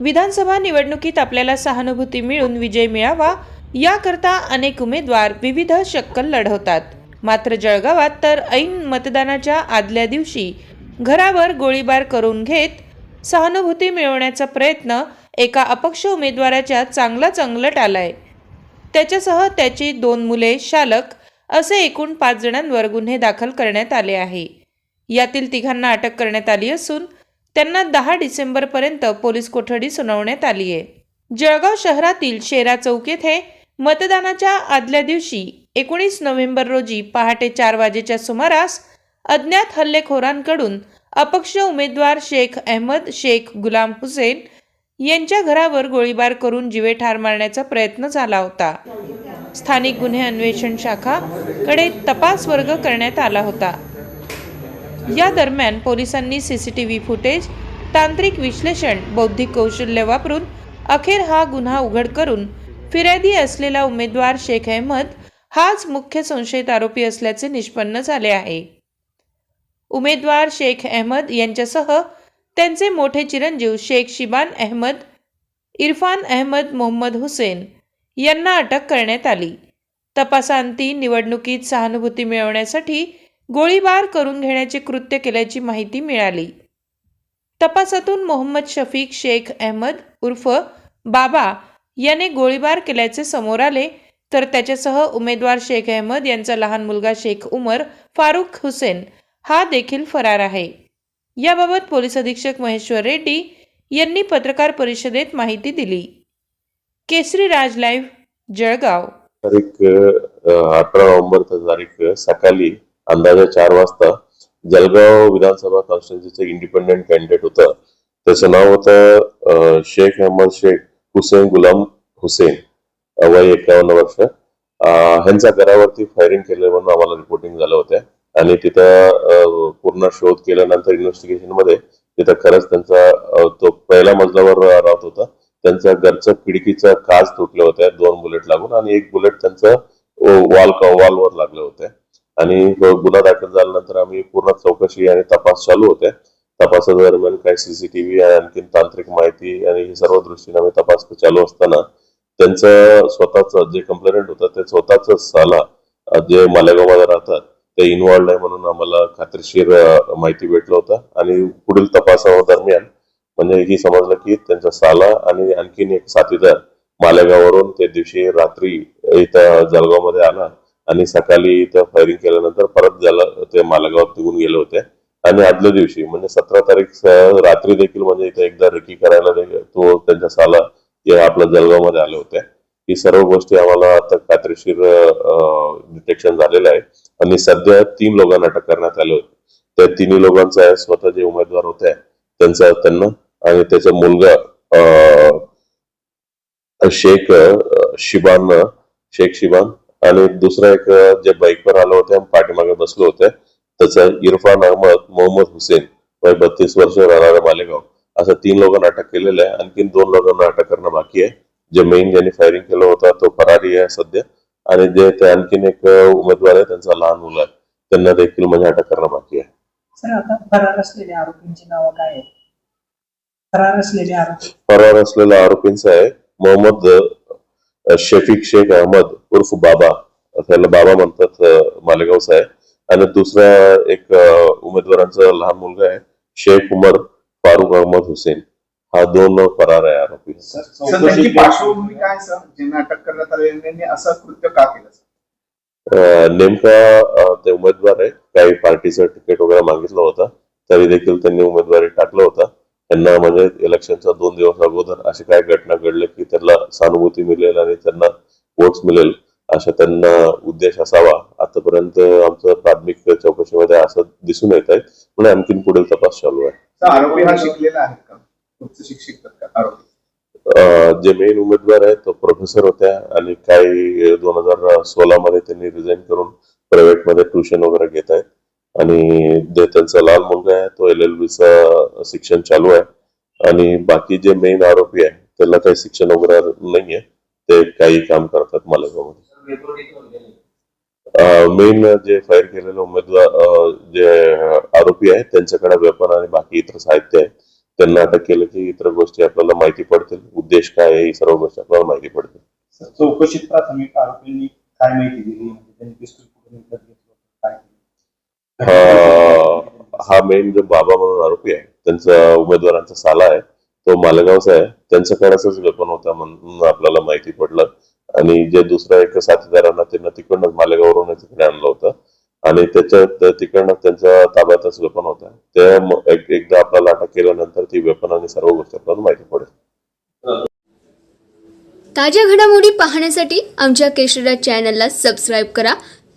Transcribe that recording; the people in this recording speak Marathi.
विधानसभा निवडणुकीत आपल्याला सहानुभूती मिळून विजय मिळावा याकरता अनेक उमेदवार विविध शक्कल लढवतात. मात्र जळगावात तर ऐन मतदानाच्या आदल्या दिवशी घरावर गोळीबार करून घेत सहानुभूती मिळवण्याचा प्रयत्न एका अपक्ष उमेदवाराच्या चांगला चांगलट आलाय. त्याच्यासह त्याची दोन मुले शालक असे एकूण पाच जणांवर गुन्हे दाखल करण्यात आले आहे. यातील तिघांना अटक करण्यात आली असून त्यांना दहा डिसेंबरपर्यंत पोलीस कोठडी सुनावण्यात आली आहे. जळगाव शहरातील शेरा चौक येथे मतदानाच्या आदल्या दिवशी एकोणीस नोव्हेंबर रोजी पहाटे चार वाजेच्या सुमारास अज्ञात हल्लेखोरांकडून अपक्ष उमेदवार शेख अहमद शेख गुलाम हुसेन यांच्या घरावर गोळीबार करून जीवे ठार मारण्याचा प्रयत्न झाला होता. स्थानिक गुन्हे अन्वेषण शाखाकडे तपास वर्ग करण्यात आला होता. या दरम्यान पोलिसांनी सीसीटीव्ही फुटेज तांत्रिक विश्लेषण बौद्धिक कौशल्य वापरून अखेर हा गुन्हा उघड करून फिर्यादी असलेला उमेदवार शेख अहमद हाच मुख्य संशयित आरोपी असल्याचे निष्पन्न झाले आहे. उमेदवार शेख अहमद यांच्यासह त्यांचे मोठे चिरंजीव शेख शिबान अहमद इरफान अहमद मोहम्मद हुसेन यांना अटक करण्यात आली. तपासांती निवडणुकीत सहानुभूती मिळवण्यासाठी गोळीबार करून घेण्याचे कृत्य केल्याची माहिती मिळाली. तपासातून मोहम्मद शफीक शेख अहमद उर्फ बाबा याने गोळीबार केल्याचे समोर आले तर त्याच्यासह उमेदवार शेख अहमद यांचा लहान मुलगा शेख उमर फारुख हुसेन हा देखील फरार आहे. याबाबत पोलीस अधीक्षक महेश्वर रेड्डी यांनी पत्रकार परिषदेत माहिती दिली. केसरी राज लाईव्ह जळगाव. तारीख अठरा नोव्हेंबर तारीख सकाळी अंदाजे चार वाजता जलगाव विधानसभा कॉन्स्टिट्युन्सीचं इंडिपेंडेंट कॅन्डिडेट होतं. त्याचं नाव होतं शेख अहमद शेख हुसेन गुलाम हुसेन. वय एकावन्न वर्ष. ह्यांचा ह्यांच्या घरावरती फायरिंग केलं म्हणून आम्हाला रिपोर्टिंग झालं होतं आणि तिथं पूर्ण शोध केल्यानंतर इन्व्हेस्टिगेशनमध्ये तिथं खरंच त्यांचा तो पहिल्या मजल्यावर राहत होता. त्यांच्या घरचं खिडकीचं काच तुटले होत्या दोन बुलेट लागून. आणि एक बुलेट त्यांचं वॉल वॉलवर लागले होतं आणि गुन्हा दाखल झाल्यानंतर आम्ही पूर्ण चौकशी आणि तपास चालू होते. तपासादरम्यान काही सीसीटीव्ही आणि आणखी तांत्रिक माहिती आणि हे सर्व दृष्टीने आम्ही तपास चालू असताना त्यांचं स्वतःच जे कंप्लेंट होतं ते स्वतःच साला जे मालेगावमध्ये राहतात ते इन्व्हॉल्ड आहे म्हणून आम्हाला खात्रीशीर माहिती भेटलं होतं. आणि पुढील तपासादरम्यान म्हणजे ही समजलं की त्यांचा साला आणि आणखीन एक साथीदार मालेगाववरून त्या दिवशी रात्री इथं जळगावमध्ये आला. आणि सकाळी इथं फायरिंग केल्यानंतर परत ज्याला ते मालेगावात निघून गेले होते. आणि आदल्या दिवशी म्हणजे सतरा तारीख रात्री देखील म्हणजे इथे एकदा रेकी करायला तो त्यांच्या साला आपल्या आपल्या जळगावमध्ये आले होते. ही सर्व गोष्टी आम्हाला आता खात्रीशीर डिटेक्शन झालेलं आहे. आणि सध्या तीन लोकांना अटक करण्यात आले होते. त्या तिन्ही लोकांचा स्वतः जे उमेदवार होते त्यांचा त्यांना आणि त्याचा मुलगा शेख शिबान शेख शिबान आणि दुसरा एक जे बाईकवर आले होते पाठीमागे बसले होते. त्याचा इरफान अहमद मोहम्मद हुसेन वय बत्तीस वर्ष राहणारा मालेगाव. असं तीन लोकांना अटक केलेलं आहे. आणखीन दोन लोकांना अटक करणं बाकी आहे. जे मेन ज्यांनी फायरिंग केलं होतं तो फरारी आहे सध्या. आणि जे ते आणखीन एक उमेदवार आहे त्यांचा लहान मुलं आहे. त्यांना देखील म्हणजे अटक करणं बाकी आहे. सर आता फरार असलेल्या आरोपींची नावं काय आहेत? फरार असलेल्या आरोपींचा आहे मोहम्मद शफीक शेख अहमद उर्फ बाबा त्याला बाबा म्हणतात अ, मालेगावचा आहे आणि दुसरा एक उमेदवारांचा लहान मुलगा आहे शेख उमर फारुख अहमद हुसेन. हा दोन फरार आहे आरोपी. सर त्यांची पार्श्वभूमी काय सर? ज्यांना अटक करण्यात आले त्यांनी असं कृत्य का केलं सर? अ, नेमका ते उमेदवार आहे. काही पार्टीचं तिकीट वगैरे मागितलं होतं. तरी देखील त्यांनी उमेदवारी टाकलं होतं. त्यांना म्हणजे इलेक्शनच्या दोन दिवस अगोदर अशी काय घटना घडल्या की त्यांना सहानुभूती मिळेल आणि त्यांना वोट्स मिळेल अशा त्यांना उद्देश असावा. आतापर्यंत आमचं प्राथमिक चौकशीमध्ये असं दिसून येत आहे. पण आणखीन पुढील तपास चालू आहे. आरोपी हा शिकलेला आहे का? जे मेन उमेदवार आहेत तो प्रोफेसर होत्या आणि काही दोन हजार सोळा मध्ये त्यांनी रिझाईन करून प्रायव्हेटमध्ये ट्युशन वगैरे घेत आहेत. आणि जे त्यांचा लहान मुलगा आहे तो एल एल बीचा शिक्षण चालू आहे. आणि बाकी जे मेन आरोपी आहे त्यांना काही शिक्षण वगैरे नाहीये. ते काही काम करतात मालेगावमध्ये. मेन जे फायर केलेले उमेदवार जे आरोपी आहेत त्यांच्याकडे वेपन आणि बाकी इतर साहित्य आहे. त्यांना अटक केलं की इतर गोष्टी आपल्याला माहिती पडतील. उद्देश काय आहे ही सर्व गोष्टी आपल्याला माहिती पडतील. चौकशीत प्राथमिक आरोपींनी काय माहिती दिली? म्हणजे त्यांनी पिस्तूल कुठून विकत घेतलं होतं, काय केलं हा मेन जो बाबा म्हणून आरोपी आहे त्यांचा उमेदवारांचा साला आहे तो मालेगावचा आहे. त्यांच्याकडेच वेपन होता म्हणून आपल्याला माहिती पडलं. आणि जे दुसऱ्या एका साथीदारांना त्यांना तिकडनं मालेगाववरून तिकडे आणलं होतं. आणि त्याच्यात तिकडनं त्यांच्या ताब्यातच वेपन होता. ते एकदा आपल्याला अटक केल्यानंतर ती वेपन आणि सर्व गोष्टी आपल्याला माहिती पडेल. ताज्या घडामोडी पाहण्यासाठी आमच्या केशरा चॅनलला सबस्क्राईब करा.